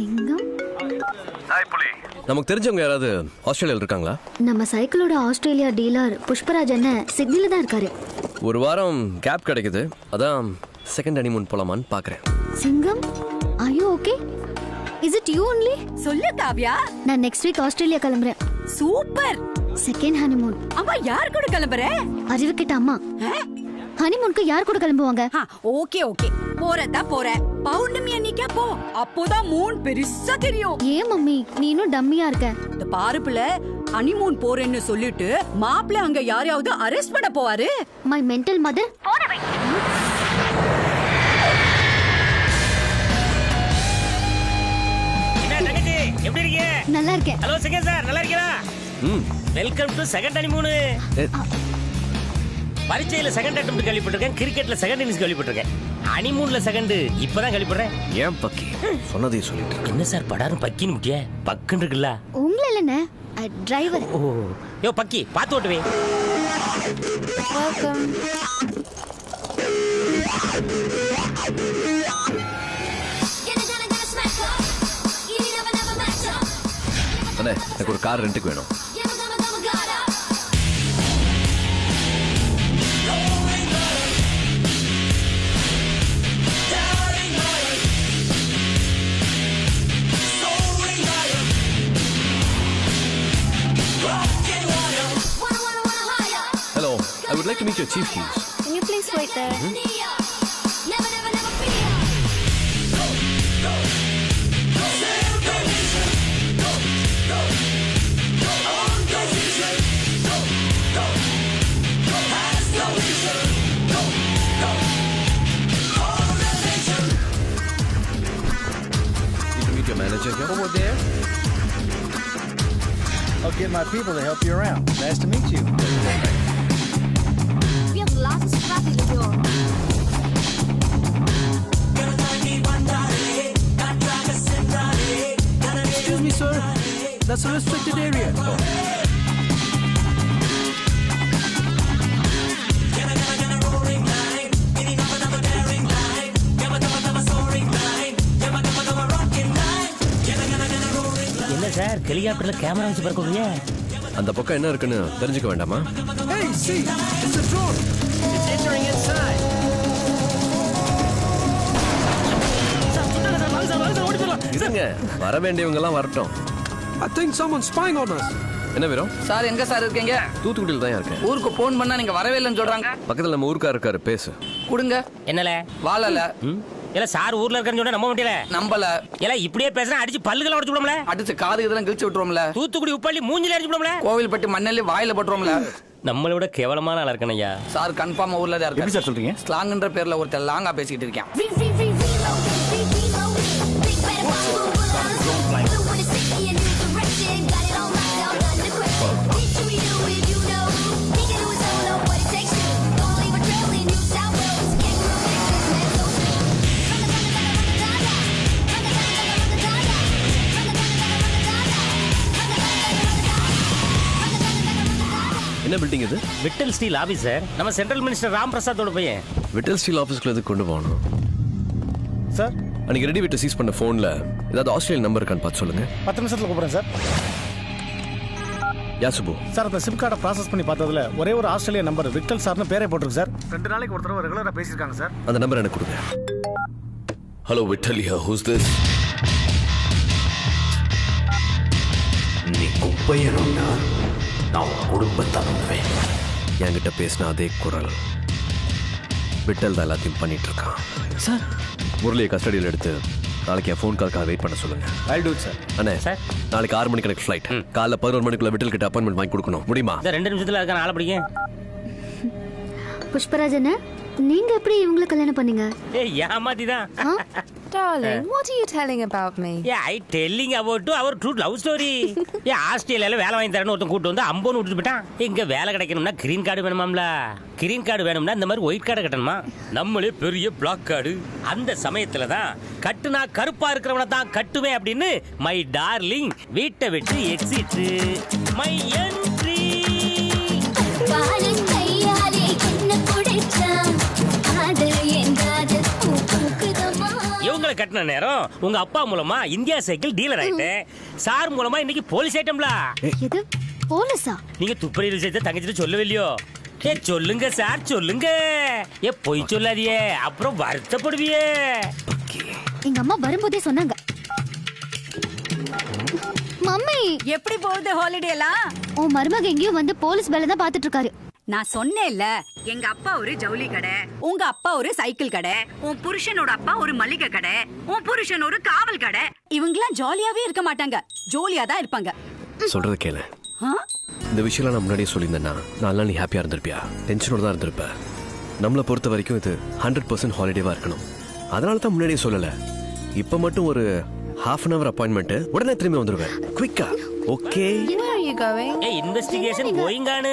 சிங்கம்? நமக்கு தெரிஞ்சவங்க யாராவது ஆஸ்திரேலியாவில் இருக்காங்களா? நம்ம சைக்கிளோட ஆஸ்திரேலியா டீலர் புஷ்பராஜ் அண்ணன் சிக்னல்ல தான் இருக்காரு. ஒரு வாரம் கேப் கிடைக்குது. அதான் செகண்ட் ஹனிமூன் போலாமான்னு பார்க்குறேன் சிங்கம் ஐயோ okay is it you only சொல்லு காவ்யா. நான் நெக்ஸ்ட் வீக் ஆஸ்திரேலியா கிளம்புறேன். சூப்பர். செகண்ட் ஹனிமூன் அம்மா யார் கூட கிளம்புற? அறிவு கிட்ட அம்மா ஹனிமூனுக்கு யார் கூட கிளம்புவாங்க? Okay okay. போறதா போற. பௌர்ணமி அன்னைக்கா போ. அப்போதான் மூன் பெருசா தெரியும். ஏன் மம்மி? நீ இன்னும் டம்மியா இருக்க. இந்த பாருப்புல ஹனிமூன் போறேன்னு சொல்லிட்டு மாப்பிள்ள அங்க யாரையாவது அரெஸ்ட் பண்ண போவாரு? மை மென்டல் மதர் என்ன தங்கச்சி எப்படி இருக்கீங்க? நல்லா இருக்கேன். ஹலோ செகண்ட் சார் நல்லா இருக்கீங்களா? ம். வெல்கம் டு செகண்ட் ஹனிமூனு ஏ, பரீட்சையில செகண்ட் அட்டம் கேள்விப்பட்டிருக்கேன் கிரிக்கெட்ல செகண்ட் இன்னிங்ஸ் கேள்விப்பட்டிருக்கேன் ஹனிமூன்ல செகண்ட் இப்பதான் கேள்விப்படுறேன் ஏன் பக்கி? சொன்னதையும் சொல்லிட்டு. என்ன சார் படாரும் பக்கின்னு முட்டிய? பக்குன்னு இருக்குல்ல? உங்களை இல்லைண்ணே டிரைவர் ஓ யோ பக்கி பார்த்து ஓட்டுவே. அண்ணே எனக்கு ஒரு கார் ரெண்டுக்கு வேணும். like to meet your chief, please. Can you please wait there? Mm -hmm. manager. Over there. I'll get my people to help you around. Nice to meet you. Excuse me, sir. That's a restricted area. என்ன sir ஹெலிகாப்டர்ல camera வச்சு பார்க்கறீங்க அந்த பக்கம் என்ன இருக்குன்னு தெரிஞ்சுக்க வேண்டாமா? Hey, see, it's a drone. It's entering inside. இருங்க வர வேண்டியவங்க எல்லாம் வரட்டும். I think someone's spying on us. என்ன வீரம் சார் எங்க சார் இருக்கீங்க? தூத்துக்குடியில் தான் இருக்கேன். ஊருக்கு போன் பண்ணா நீங்க வரவே இல்லைன்னு சொல்றாங்க. பக்கத்துல நம்ம ஊருக்கார் இருக்காரு பேசு. கொடுங்க. என்னல? வாழல. இல்ல சார் ஊர்ல இருக்கான்னு சொன்னா நம்ப முடியல நம்பல. இல்ல இப்படியே பேசுனா அடிச்சு பல்லுகளை உடைச்சு விடும்ல அடிச்சு காது இதெல்லாம் கிழிச்சு விட்டுருவோம்ல. தூத்துக்குடி உப்பள்ளி மூஞ்சில அடிச்சு விடும்ல கோவில்பட்டி மண்ணல்லி வாயில போட்டுருவோம்ல. நம்மளை விட கேவலமான ஆளா இருக்கணும் ஐயா சார் கன்ஃபார்ம் ஊர்ல தான் இருக்கு சார் சொல்றீங்க? ஸ்லாங்ன்ற பேர்ல ஒருத்தர் லாங்கா பேசிக்கிட்டு இருக்கேன். என்ன பில்டிங் இது? விட்டல் ஸ்டீல் ஆபீஸ் சார் நம்ம சென்ட்ரல் மினிஸ்டர் ராம் பிரசாத்தோட பையன். விட்டல் ஸ்டீல் ஆஃபீஸ்க்குள்ள எதுக்கு கொண்டு போகணும்? சார் அன்னைக்கு ரெடி விட்டு சீஸ் பண்ண ஃபோனில் ஏதாவது ஆஸ்திரேலியன் நம்பர் இருக்கான்னு பார்த்து சொல்லுங்க. பத்து நிமிஷத்துல கூப்பிடுறேன் சார் யா சுபு சார் அந்த சிம் கார்டை ப்ராசஸ் பண்ணி பார்த்ததுல ஒரே ஒரு ஆஸ்திரேலியா நம்பர் விக்டல் சார்னு பேரே போட்டிருக்கு சார் ரெண்டு நாளைக்கு ஒரு தடவை ரெகுலரா பேசியிருக்காங்க சார் அந்த நம்பர் எனக்கு கொடுங்க. ஹலோ விட்டலியா ஹூஸ் திஸ் நீ குப்பையணும்னா நான் உன் குடும்பத்தை நம்புவேன் என்கிட்ட பேசின அதே குரல் விட்டல் தான் எல்லாத்தையும் பண்ணிட்டு இருக்கான் சார். முரளியை கஸ்டடியில் எடுத்து நாளைக்கு என் ஃபோன் கால்க்காக வெயிட் பண்ண சொல்லுங்க. ஐ டூ சார் அண்ணே சார். நாளைக்கு ஆறு மணிக்கு எனக்கு ஃப்ளைட் காலைல பதினோரு மணிக்குள்ள விட்டல் கிட்ட அப்பாயின்மெண்ட் வாங்கி கொடுக்கணும். முடியுமா? இந்த ரெண்டு நிமிஷத்துல இருக்க ஆளை பிடிக்கும் புஷ்பராஜ் அண்ணன் நீங்க எப்படி இவங்களை கல்யாணம் பண்ணீங்க? ஏய் ஏமாத்தி தான் ஆ? Darling, what are you telling about me? A I telling about our true love story ஏ ஆஸ்திரேலியால வேலை வாங்கி தரேன்னு ஒருத்தன் கூட்டு வந்து அம்போன்னு விட்டுட்டு போயிட்டான். இங்க வேலை கிடைக்கணும்னா கிரீன் கார்டு வேணுமாம்ல? கிரீன் கார்டு வேணும்னா இந்த மாதிரி ஒயிட் கார்டு கட்டணுமா? நம்மளே பெரிய பிளாக் கார்டு அந்த சமயத்துல தான் கட்டுனா கருப்பா இருக்கிறவன தான் கட்டுவேன் அப்படின்னு மை டார்லிங் வீட்டை விட்டு எக்ஸிட் மை என்ட்ரி சம்பளம் கட்டின நேரம் உங்க அப்பா மூலமா இந்தியா சைக்கிள் டீலர் ஆயிட்டேன். சார் மூலமா இன்னைக்கு போலீஸ் ஐட்டம்ல. எது? போலீஸா? நீங்க துப்புரவு விஷயத்தை தங்கச்சிட்டு சொல்லவில்லையோ? ஏ சொல்லுங்க சார் சொல்லுங்க. ஏ பொய் சொல்லாதியே. அப்புறம் வருத்தப்படுவியே. எங்க அம்மா வரும்போதே சொன்னாங்க. மம்மி! எப்படி போகுது ஹாலிடே எல்லாம்? உன் மருமக எங்கேயும் வந்து போலீஸ் வேலை தான் பாத்துட்டு இருக்காரு. நான் சொன்னேன்ல எங்க அப்பா ஒரு ஜவுளி கடை உங்க அப்பா ஒரு சைக்கிள் கடை உன் புருஷனோட அப்பா ஒரு மளிகை கடை உன் புருஷன் ஒரு காவல் கடை. இவங்கெல்லாம் ஜாலியாவே இருக்க மாட்டாங்க ஜோலியா தான் இருப்பாங்க. சொல்றத கேளு? இந்த விஷயம்லாம் நான் முன்னாடியே சொல்லியிருந்தேன்னா நாலு நீ ஹாப்பியாக இருந்திருப்பியா? டென்ஷனோட தான் இருந்திருப்ப. நம்மளை பொறுத்த வரைக்கும் இது ஹண்ட்ரட் பர்சன்ட் ஹாலிடேவாக இருக்கணும். அதனால தான் முன்னாடியே சொல்லலை. இப்போ மட்டும் ஒரு ஹாஃப் அன் அவர் அப்பாயின்மெண்ட் உடனே திரும்பி வந்துடுவேன் குயிக்கா ஓகே? ஏ இன்வெஸ்டிகேஷன் கோயிங்கானு